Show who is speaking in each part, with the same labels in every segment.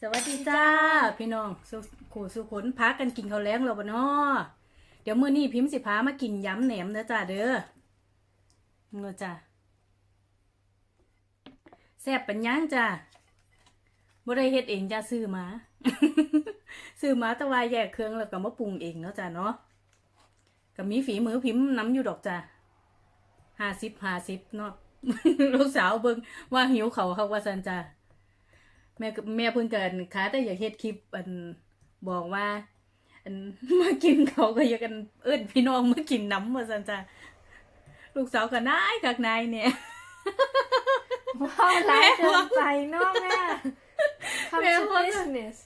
Speaker 1: สวัสดีจ้า พี่น้องสุขูสุขนพักกันกินข้าวแล้งเราบ่นาะเดี๋ยวมื้อนี้พิมพ์สิพามากินยำแหนมเด้อจ้าเด้อเงาจ้าแซ่บปัญญังจ้าบ่ได้เฮ็ดเองจ้าซื้อมา ซื้อมาตะวายแยกเครื่องแล้วก็มาปรุงเองเนาะจ้าเนาะก็มีฝีมือพิมพ์น้ำอยู่ดอกจ้าห้าสิบห้าสิบเนาะลูกสาวเบิ่งว่าหิวเขาเขาว่าซั่นจ้า แม่ก็แม่เพิ่นเกิดค้าแต่อยากเฮ็ดคลิปอันบอกว่าอันมากินเขาก็อยากกันเอิ้นพี่น้องมากินน้ำว่าซั่นจ้ะลูกสาวก็นายกักนายเนี่ย
Speaker 2: ว้าวร้ายเกินไปเนาะแม่ Come
Speaker 1: แม่
Speaker 2: to
Speaker 1: ว่า
Speaker 2: business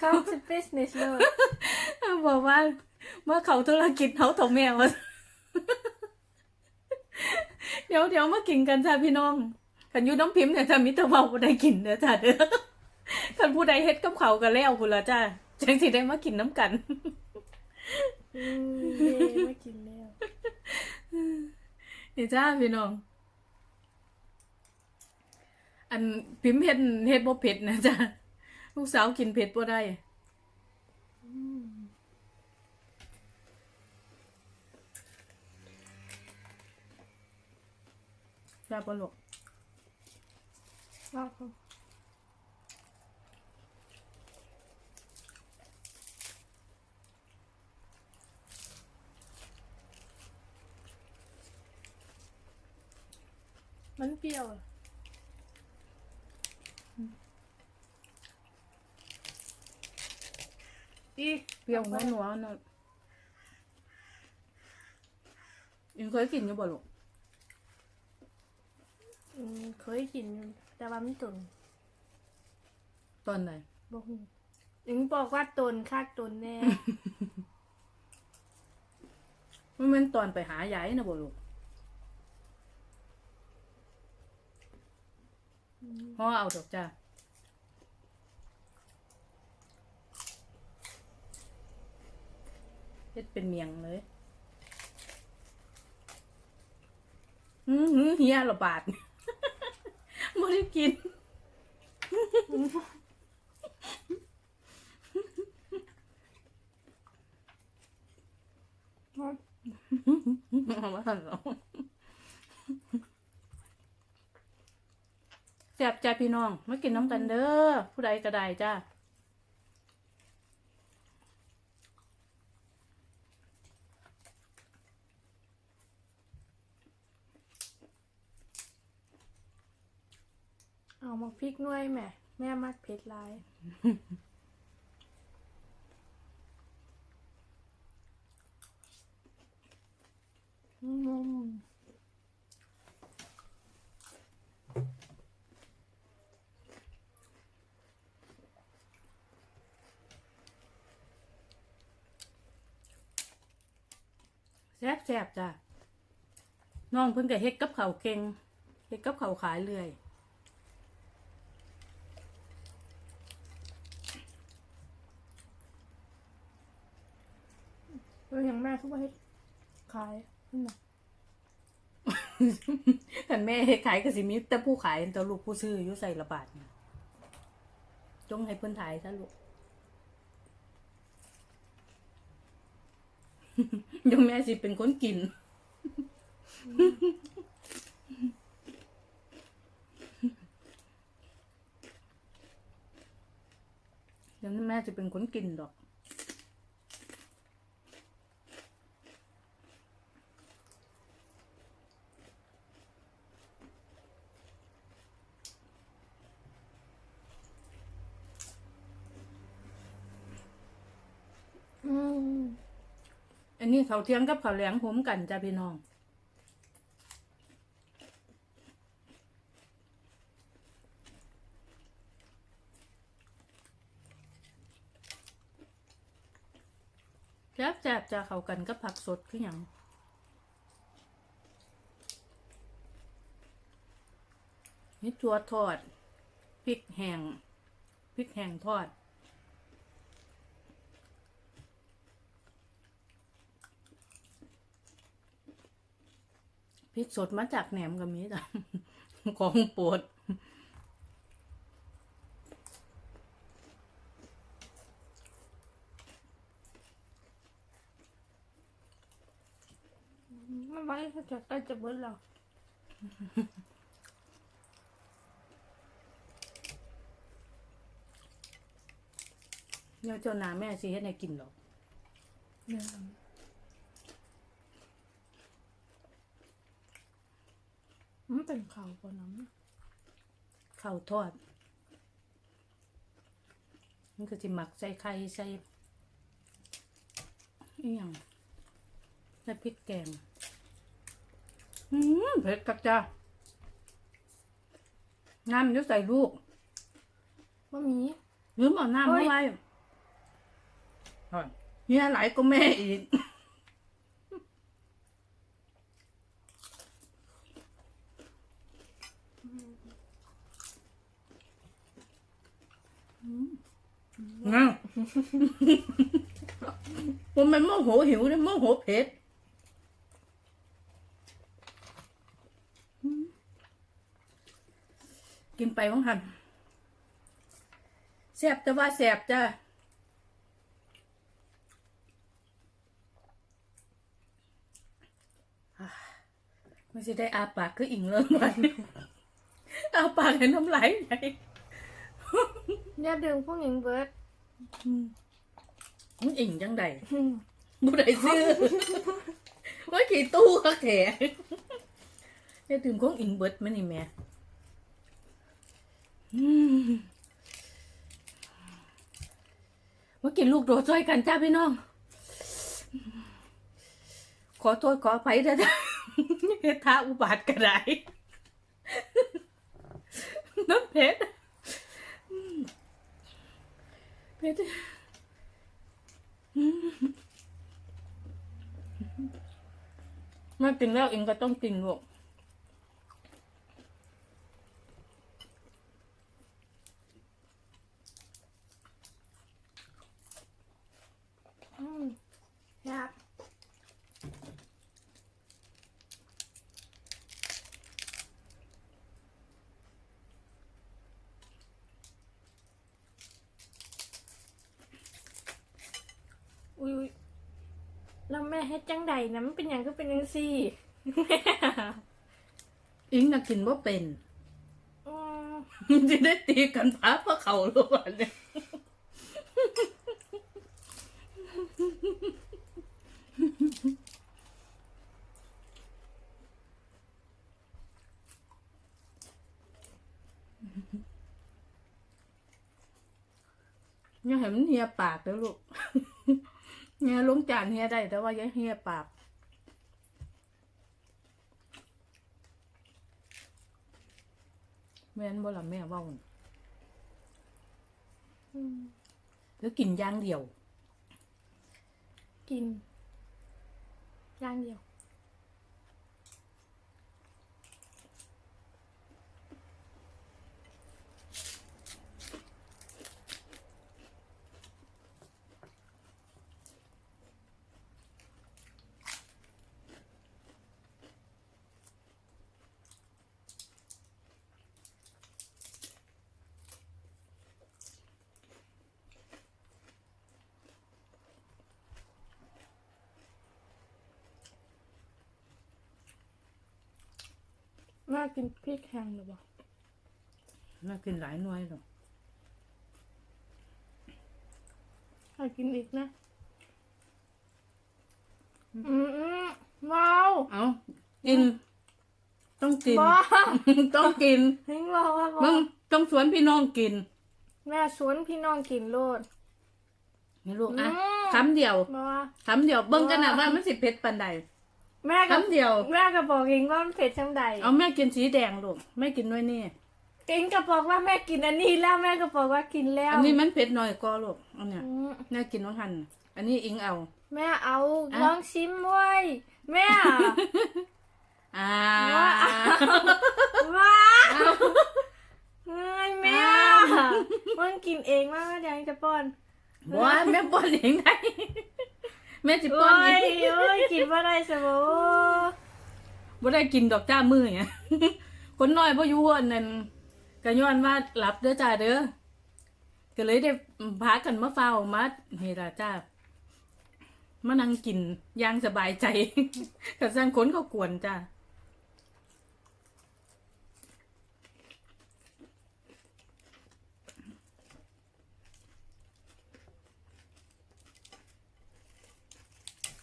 Speaker 2: Come to business เลย
Speaker 1: บอกว่าเมื่อเขาธุรกิจเขาถมแม่ว่าเดี๋ยวเดี๋ยวมากินกันจ้ะพี่น้อง ขันอยูน้ำพิมพ์เนี่ยจะมีแต่เบาบ่ได้กินเด้อจ้ะเด้อขันผู้ใดเฮ็ดกับเขาวก็แล้วพุ่นละจ้ะจังสิได้มากินน้ำกัน
Speaker 2: อืมเย่มากินแล้ว
Speaker 1: นี่จ้าพี่น้อง อันพิมพ์เฮ็ดเฮ็ดบ่เผ็ดนะจ้ะลูกสาวกินเผ็ดบ่ได้
Speaker 2: อืม
Speaker 1: จ้าบ่ลูก
Speaker 2: ว้าวครับมันเปรี้ยวอะ
Speaker 1: อีเปรี้ยวนัวนัวๆเนาะอิงเคยกินอยู่บ่ลูก
Speaker 2: อืมเคยกินอยู่ แต่ว่ามันตุน
Speaker 1: ตอนไหน
Speaker 2: บ่ฮู้ถึงบอกว่าตนคากตนแน่
Speaker 1: มันเป็นตอนไปหายายนะบ่ลูกห่อเอาดอกจ้าเฮ็ดเป็นเมียงเลยอือหือเฮียระบาด ไม่ได้กิน เอามาสั่นเอาแซ่บจ้าพี่น้อง มากินน้ำกันเด้อผู้ใดก็ได้จ้า
Speaker 2: เอามา พริกหน่วยแม่ แม่มักเผ็ดหลายอืม
Speaker 1: แซ่บแซ่บจ้าน้องเพิ่นก็เฮ็ดกับข้าวเก่งเฮ็ดกับข้าวขายเรื่อย
Speaker 2: แล้วอย่างแม่คือว่าให้ขายนั่นน่ะ
Speaker 1: แม่ขายก็สิมีแต่ผู้ขายแต่ลูกผู้ซื้ออยู่ใส่ระบาดจงให้เพิ่อนถ่ายซะลูกยวแม่สิเป็นคนกินเดี๋ยวแม่จะเป็นคนกินดอก
Speaker 2: อั
Speaker 1: นนี้เขาเที่ยงกับเขาวแหลงผมกันจ้าพี่น้องแซ่บแซ่บจะเข้ากันกับผักสดคืออย่างนี่ตัวทอดพริกแห้งพริกแห้งทอด ริกสดมาจากแหนมกับมีจ้ะของปวดมัน
Speaker 2: ไว้จะใกล้จะเบิดแล้ว
Speaker 1: เดี๋ยวเจ้านาแม่สีให้ในกินหรอก
Speaker 2: มันเป็นข่าวกว่าน้ำ
Speaker 1: ข้าวทอด มันก็สิหมักใส่ไข่ใส่อีหยังใส่พริกแกง อืมเผ็ดกักจ้าน้ำอยุ่ใส่ลูก
Speaker 2: ว่ามี
Speaker 1: ลืมเอาน้ำ
Speaker 2: เฮ้
Speaker 1: เข้ายไว้ก่อนเฮียหลายก็แม่อีก นั่งผมมันโมโหหิวเลยโมโหเผ็ดกินไปว่างหันแสบแต่ว่าแสบจ้ะอ่าไม่ใช่ได้อาปากคืออิงเริ่มวันนี้อาปากเห็นน้ำไหลไหล
Speaker 2: อย่าดึงพวกหญิงเบิร์ด
Speaker 1: มันอิงจังใด
Speaker 2: อืม
Speaker 1: บุได้ซื้อว่าขี่ตู้ก็แขจะถึงของอิงเบิดไหมนี่แม่อืมว่ากินลูกโดดจ้อยกันจ้าพี่น้อง ขอโทษขออภัยด้วยนะเฮ็ดท้าอุบาทกระไรน้ำเพชรอืม เพชรมากินแล้วเองก็ต้องกินลูก
Speaker 2: อืมครับ อุ้ยอุ๊ย แล้วแม่เฮ็ดจังใดนะมันเป็นอย่างก็เป็นจังซี่แม่
Speaker 1: อิงน่ะกินว่าเป็น
Speaker 2: อืม
Speaker 1: จะได้ตีกันพาเพราะเขาหรือเปล่าเนี่ยอย่าให้มันเฮียปากเด้อลูก เฮียลงจานเฮียได้ แต่ว่าอย่าเฮียปากแม่นบ่ล่ะแม่เว้าน่ะ
Speaker 2: อืม
Speaker 1: หรือกินอย่างเดียว
Speaker 2: กิน อย่างเดียว น่ากินพริกแห้งหรือเปล่า
Speaker 1: น่ากินหลายหน่วยหรอก
Speaker 2: อยากกินอีกนะ อืมอืมว้าว
Speaker 1: เอากิน ต้องกิน
Speaker 2: บ้า
Speaker 1: ต้องกิน
Speaker 2: เฮงบอกว่าบอ
Speaker 1: มึงต้องสวนพี่น้องกิน
Speaker 2: แม่ชวนพี่น้องกินโลด
Speaker 1: นี่ลูกอะ
Speaker 2: อืม
Speaker 1: คำเดียว
Speaker 2: บอกว่า
Speaker 1: คำเดียวเบิ่งกันนะ
Speaker 2: ว้า
Speaker 1: ว่ามันสิเผ็ดปานใด
Speaker 2: แม่กับ
Speaker 1: คำเดียว
Speaker 2: แม่ก็บอกเองว่ามันเผ็ดจังใด
Speaker 1: เอาแม่กินสีแดงลูกแม่กินด้วยนี่
Speaker 2: เองก็บอกว่าแม่กินอันนี้แล้วแม่ก็บอกว่ากินแล้ว
Speaker 1: อันนี้มันเผ็ดหน่อยก็ลูกอันเนี้ย
Speaker 2: อืม
Speaker 1: แม่กินน้องหัน อันนี้อิงเอา
Speaker 2: แม่เอา
Speaker 1: อะ
Speaker 2: ลองชิมไว้ยแม่
Speaker 1: อ่า
Speaker 2: ว้าเฮ้ยแม่มันกินเองว่าแม่เดี๋ยวจะป้อน
Speaker 1: บ่แม่ป้อนเองได้ แม่สิป้
Speaker 2: โอ้
Speaker 1: อนเอยง
Speaker 2: โอ้ยกินว่าได้สมบู
Speaker 1: บ่ได้กินดอกจ้ามือเนี่ยคนน้อยบ่อยู่อันนั้นก็ย้อนว่าหลับเด้อจ้าเด้อก็เลยได้พากันมาเฝ้ามาเฮดาจ้ามานั่งกินอย่างสบายใจกับสร้างคนก็กวนจ้า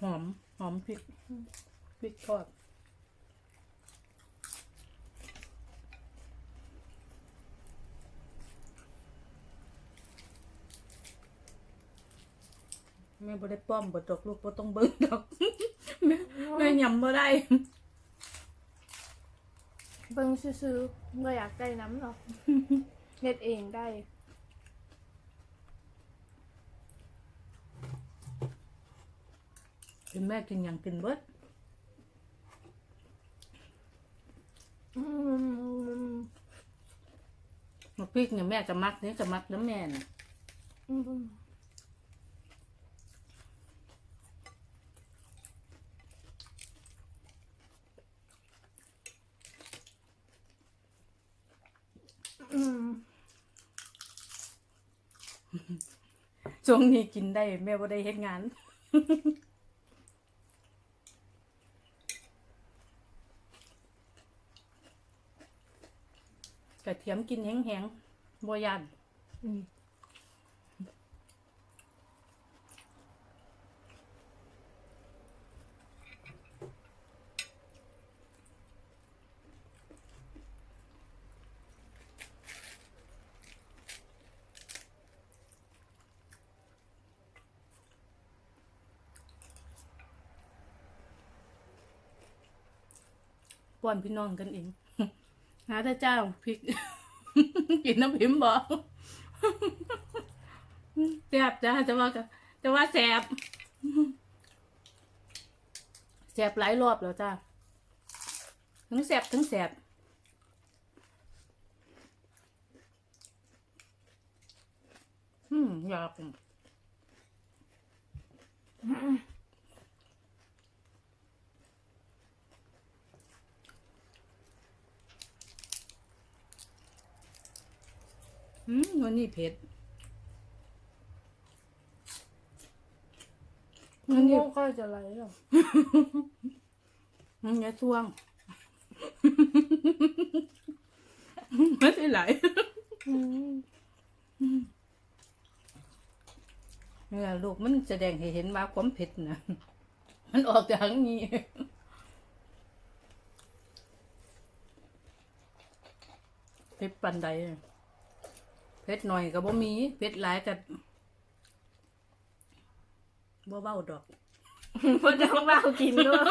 Speaker 1: หอม หอมพริกพริกทอดแม่บ่ได้ป้อมบ่ตกลูกบ่ต้องเบิ่งดอกแม่แม่ยำบ่ได้
Speaker 2: เบิ่งซื่อๆบ่อยากได้น้ำหรอกเฮ็ดเองได้
Speaker 1: เป็นแม่กินยังกินเบิด
Speaker 2: มา
Speaker 1: พริกเนี่ยแม่จะมักนี่จะมักน้ำแม่น่ะช่วงนี้กินได้ แม่บ่ได้เฮ็ดงาน กระเทียมกินแห้งๆบ่ยาน
Speaker 2: อืม
Speaker 1: ป้อนพี่น้องกันเอง หาแต่เจ้าพริก กินน้ำพิมพ์บ่แซ่บจ้าแต่ว่าก็แต่ว่าแซ่บแซบหลายรอบแล้วจ้าทั้งแซบทั้งแซบอืมอยากอืม วันนี้เผ็ด
Speaker 2: มันโง่ก็จะไหลหรอ
Speaker 1: มันจะช่วง ไม่ใช่ไหล
Speaker 2: อืม
Speaker 1: เนี่ยลูกมันแสดงให้เห็นว่าความเผ็ดนะมันออกจากนี้เผ็ดปันใดอะ เผ็ดหน่อยก็บ่มีเผ็ดหลายก็บ่เบ้าดอก
Speaker 2: บ่ต้องเบากินด้วย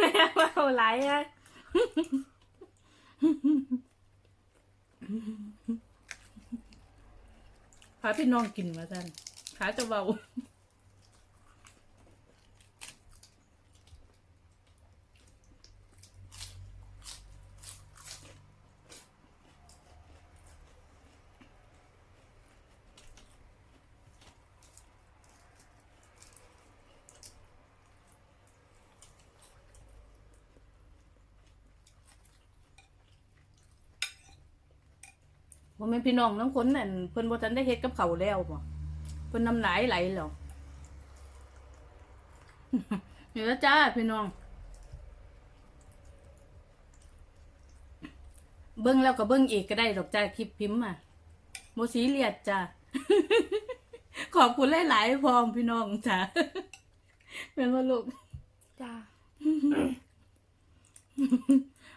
Speaker 2: แม่เบาไหลอะ
Speaker 1: พาพี่น้องกินมาท่านขาจะเบา บ่แม่นพี่น้องทั้งคนนั่นเพิ่นบ่ทันได้เฮ็ดกับเขาวแล้วบ่เพิ่นน้ำลายไหลแล้วเดี๋ยวจ้าพี่น้อง เบิ่งแล้วก็เบิ่งอีกก็ได้ดอกจ้าคลิปพิมพ์อะโมสีเลียดจ้าขอบคุณหลายๆพร้อมพี่น้องจ้าเป็นว่าลูก
Speaker 2: จ้า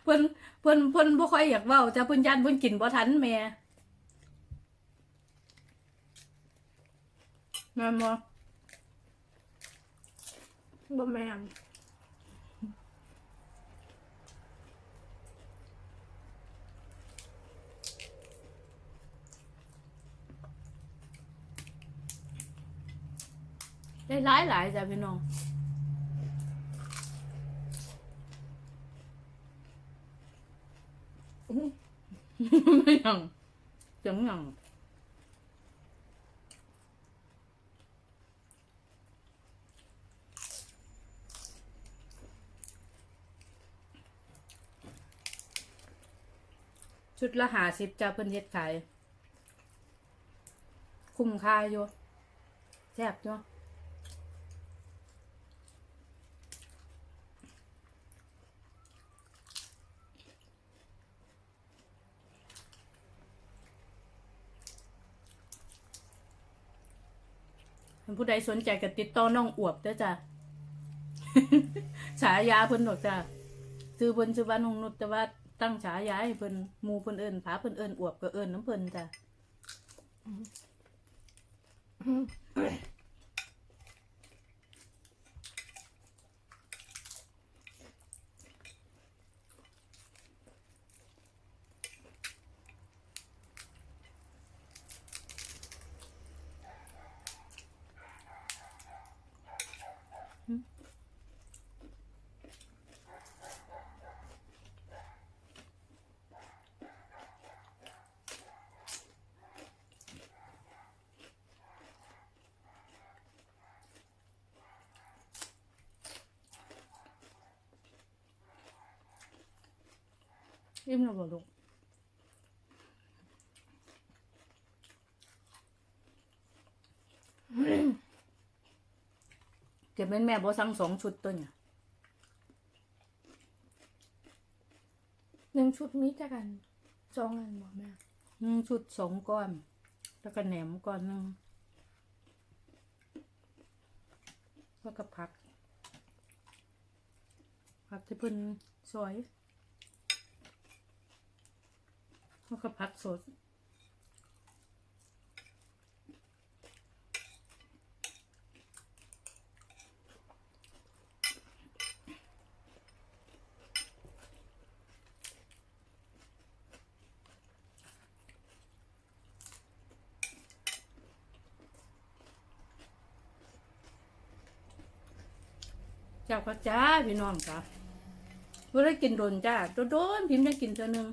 Speaker 1: เพิ่นเพิ่นเพิ่นบ่ค่อยอยากเว้าจ้าเพิ่นยันเพิ่นกินบ่ทันแม่ แม่นบ่
Speaker 2: บ่แม่น
Speaker 1: ได้หลายหลายจ้ะพี่น้องไม่ยังจังยัง ชุดละหาสิบเจ้าเพิ่นเฮ็ดขายคุ้มค่าอยู่แซ่บจ้ะผู้ใดสนใจก็ติดต่อน้องอวบเด้อจ้ะฉายาเพิ่นหนกจ้ะซื้อเพิ่นซื้อว่าน้องนุชแต่ว่า ตั้งฉายาให้เพิ่นมูเพิ่นเอิญผาเพิ่นเอิญอวบก็เอิญน้ำเพิ่นจ้ะ อิ่มแล้วบ่ลูกเก็บเป็นแม่บ่สั่งสองชุดตัวเนี่ย
Speaker 2: หนึ่งชุดมีจักกันสองอันบอกแม่
Speaker 1: หนึ่งชุดสองก้อน แล้วก็แหนมก้อนหนึงแล้วก็ผักผักที่เพิ่นซอย แล้วก็ผักสดเจ้าก็จ้าพี่น้องจ้าบ่ได้กินโดนจ้าโดนพิมพ์ได้กินเท่านึง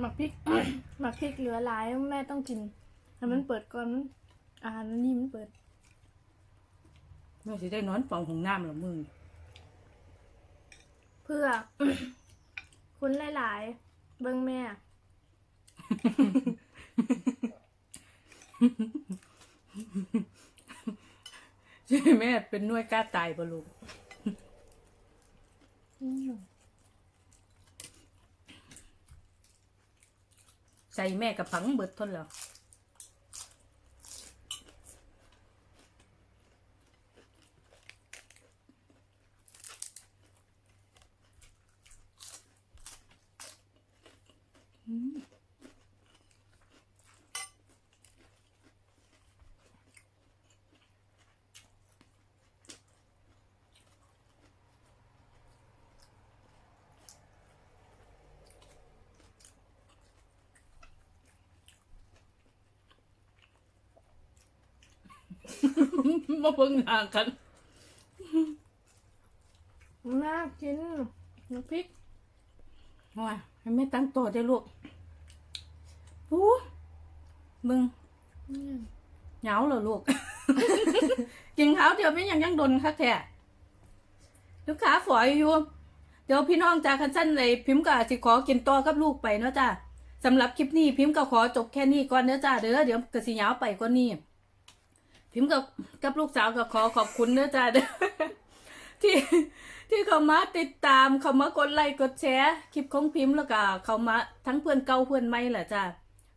Speaker 2: หมักพริก หมักพริกเหลือหลายแม่ต้องกินให้มันเปิดก่อนอาหารอันนี้มันเปิด
Speaker 1: แม่สิได้นอนฝังห้องน้ำละมึง
Speaker 2: เพื่อ คนหลายๆ เบิ่งแม่
Speaker 1: สิแม่เป็นหน่วยกล้าตายบ่ลูก ใส่แม่กับผังเบิดทนแล้วมาเบิ่งหน้ากัน
Speaker 2: น่ากินหมักพริก
Speaker 1: ว่าให้แม่ตั้งตัวได้ลูกปูมึง
Speaker 2: อืม
Speaker 1: เหงาเหรอลูกกินข้าวเดี๋ยวไม่ยังยังดนคักแท้ลูกค้าฝอยอยู่ เดี๋ยวพี่น้องจากคันสั้นเลยพิมพ์ก็อาจสิขอกินต่อกับลูกไปเนาะจ้าสำหรับคลิปนี้พิมพ์ก็ขอจบแค่นี้ก่อนเนาะจ้าเด้อเดี๋ยวก็สิยาวไปกว่านี้ พิมพ์กับกับลูกสาวก็ขอขอบคุณเนาะจ้าเด้อที่ที่เขามาติดตามเขามากดไลค์กดแชร์คลิปของพิมพ์แล้วก็เขามาทั้งเพื่อนเก่าเพื่อนใหม่แหละจ้า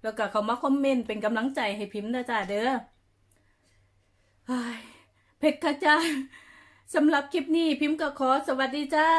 Speaker 1: แล้วก็เขามาคอมเมนต์เป็นกำลังใจให้พิมพ์นะจ้าเด้อเฮ้ยเพชรค่ะจ้าสำหรับคลิปนี้พิมพ์ก็ขอสวัสดีจ้า